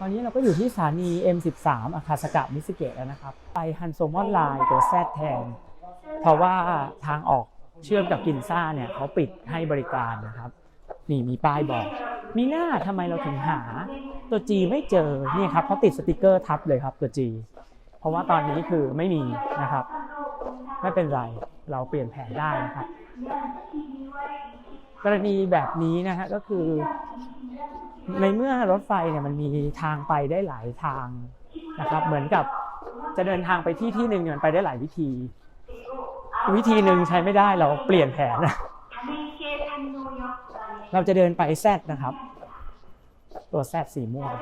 ตอนนี้เราก็อยู่ที่สถานี M13 อาคาสกะมิสเกะแล้วนะครับ ไปฮันโซมอนไลน์ตัวแซดแทน เพราะว่าทางออกเชื่อมกับกินซ่าเนี่ยเขาปิดให้บริการนะครับ นี่มีป้ายบอก มีหน้าทำไมเราถึงหาตัว G ไม่เจอเนี่ยครับเขาติดสติกเกอร์ทับเลยครับตัว G เพราะว่าตอนนี้คือไม่มีนะครับ ไม่เป็นไรเราเปลี่ยนแผนได้นะครับ กรณีแบบนี้นะฮะก็คือ ในเมื่อรถไฟเนี่ยมันมีทางไปได้หลายทางนะครับ เหมือนกับจะเดินทางไปที่ที่หนึ่งเนี่ยมันไปได้หลายวิธี วิธีหนึ่งใช้ไม่ได้เราเปลี่ยนแผนนะเราจะเดินไปแซดนะครับ ตัวแซดสีม่วง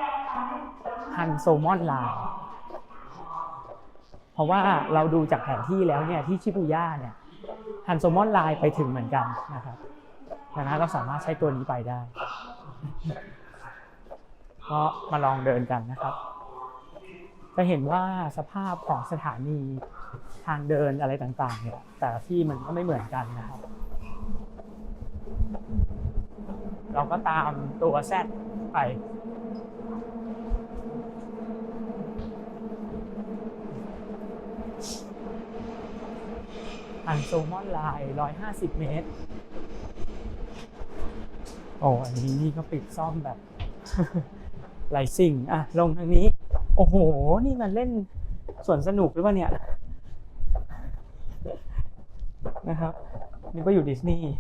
ฮันโซมอนลาวเพราะว่าเราดูจากแผนที่แล้วเนี่ยที่ชิบูย่าเนี่ยฮันโซมอนไลน์ไปถึงเหมือนกันนะครับดังนั้นเราสามารถใช้ตัวนี้ไปได้ ก็มาลองเดินกันนะครับ จะเห็นว่าสภาพของสถานีทางเดินอะไรต่างๆเนี่ยแต่ละที่มันก็ไม่เหมือนกันนะครับ เราก็ตามตัวแซดไปอันโซมอนไลน์150เมตร โอ้ อันนี้นี่ก็ปิดซ่อมแบบ หลายสิ่ง อะ ลงทางนี้ โอ้โห นี่มันเล่นสวนสนุกหรือเปล่าเนี่ย นะครับนี่ก็อยู่ดิสนีย์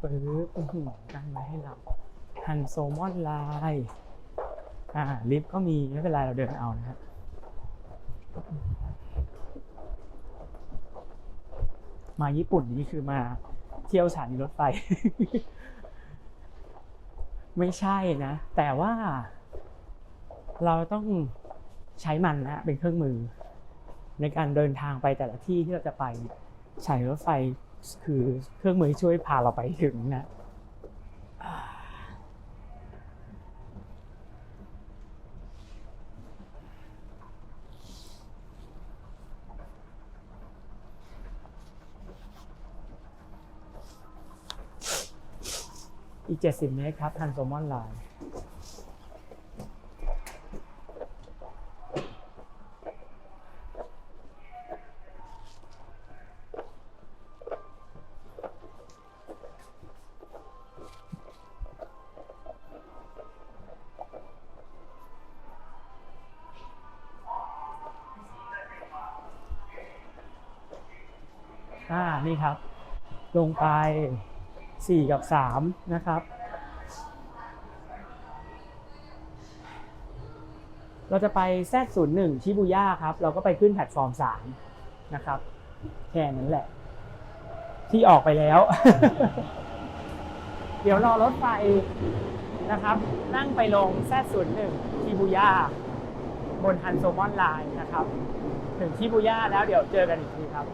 ปึ๊บตั้งไว้ให้เราฮันโซมอนไลน์อ่า ลิฟต์ก็มี ไม่เป็นไร เราเดินเอานะฮะมาญี่ปุ่นนี่คือมา เที่ยวสถานีรถไฟ ไม่ใช่นะ แต่ว่า เราต้องใช้มันนะเป็นเครื่องมือ ในการเดินทางไปแต่ละที่ที่เราจะไปเนี่ยใช้รถไฟคือเครื่องมือที่ช่วยพาเราไปถึงนะ อีก 70 เมตรครับทันโซมอนไลน์อ่า นี่ครับ ลงไป 4 กับ 3 นะครับ เราจะไป Z01 ชิบูย่าครับ เราก็ไปขึ้นแพลตฟอร์ม 3 นะครับ แค่นั้นแหละ ที่ออกไปแล้ว เดี๋ยวรอรถไฟนะครับ นั่งไปลง Z01 ชิบูย่าบนฮันโซมอนไลน์นะครับ ถึงชิบูย่าแล้วเดี๋ยวเจอกันอีกทีครับ